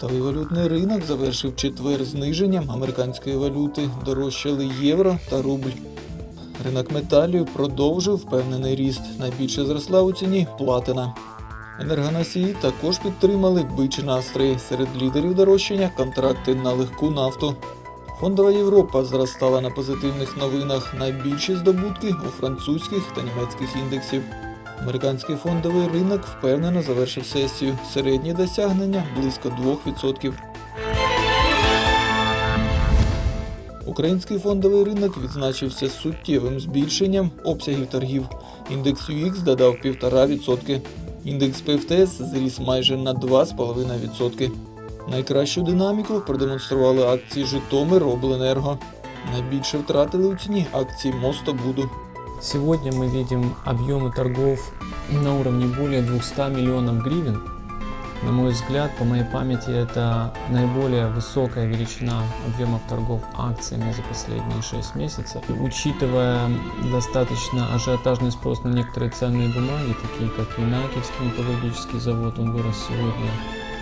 Світовий валютний ринок завершив четвер зниженням американської валюти, дорожчали євро та рубль. Ринок металів продовжив впевнений ріст. Найбільше зросла у ціні платина. Енергоносії також підтримали бичі настрої. Серед лідерів дорожчання контракти на легку нафту. Фондова Європа зростала на позитивних новинах. Найбільші здобутки у французьких та німецьких індексів. Американський фондовий ринок впевнено завершив сесію. Середні досягнення близько 2%. Український фондовий ринок відзначився суттєвим збільшенням обсягів торгів. Індекс UX додав 1,5%. Індекс ПФТС зріс майже на 2,5%. Найкращу динаміку продемонстрували акції Житомир Обленерго. Найбільше втратили у ціні акції Мостобуду. Сегодня мы видим объемы торгов на уровне более 200 миллионов гривен. На мой взгляд, по моей памяти, это наиболее высокая величина объемов торгов акциями за последние 6 месяцев. И учитывая достаточно ажиотажный спрос на некоторые ценные бумаги, такие как Инакиевский металлургический завод, он вырос сегодня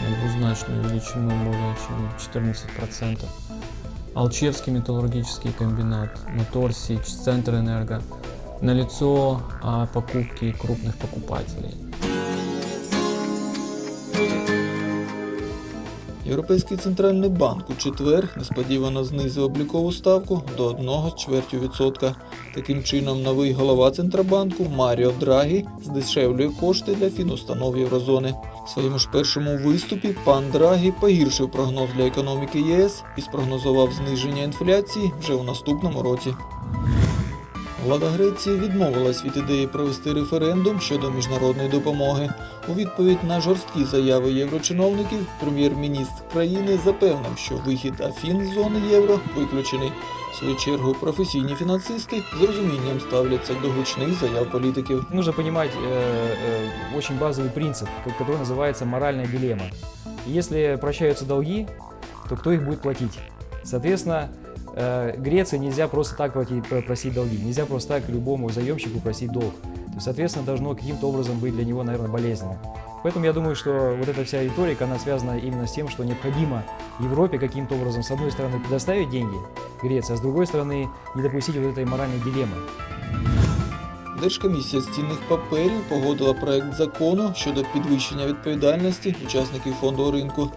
на двузначную величину более чем 14%. Алчевский металлургический комбинат, Мотор Сич, Центр Энерго. Налицо а, покупки крупных покупателей. Європейський центральний банк у четвер несподівано знизив облікову ставку до 1,4%. Таким чином, новий голова Центробанку Маріо Драгі здешевлює кошти для фінустанов Єврозони. В своєму ж першому виступі пан Драгі погіршив прогноз для економіки ЄС і спрогнозував зниження інфляції вже у наступному році. Влада Греції відмовилась від ідеї провести референдум щодо міжнародної допомоги. У відповідь на жорсткі заяви єврочиновників, прем'єр-міністр країни запевнив, що вихід Афін з зони євро виключений. В свою чергу професійні фінансисти з розумінням ставляться до гучних заяв політиків. Нужно понимать э, э, очень базовый принцип, ко- который называется моральная дилемма. Если прощаются долги, то кто их будет платить? Соответственно, э, Греции нельзя просто так п- просить долги, нельзя просто так любому заемщику просить долг. То есть, соответственно, должно каким-то образом быть для него, наверное, болезненно. Поэтому я думаю, что вот эта вся риторика, она связана именно с тем, что необходимо Европе каким-то образом, с одной стороны, предоставить деньги Греции, а с другой стороны, не допустить вот этой моральной дилеммы. Держкомісія з цінних паперів погодила проект закону щодо підвищення відповідальності учасників фонду ринку.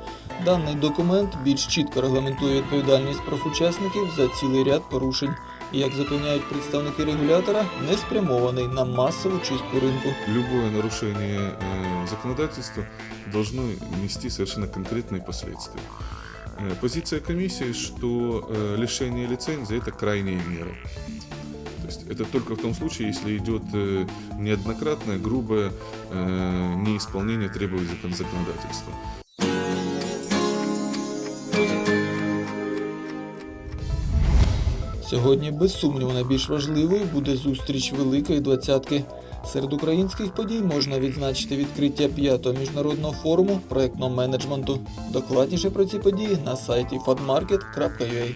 Даний документ більш чітко регламентує відповідальність профучасників за цілий ряд порушень. І, як запевняють представники регулятора, не спрямований на масову чистку ринку. любое нарушение э, законодательства должно нести совершенно конкретные последствия. Э, Позиция комиссии, что э, лишение лицензии это крайняя мера. То есть это только в том случае, если идет э, неоднократное, грубое э, неисполнение требований закон- законодательства. Сьогодні, без сумніву, найбільш важливою буде зустріч Великої Двадцятки. Серед українських подій можна відзначити відкриття п'ятого міжнародного форуму проектного менеджменту. Докладніше про ці події на сайті fadmarket.ua.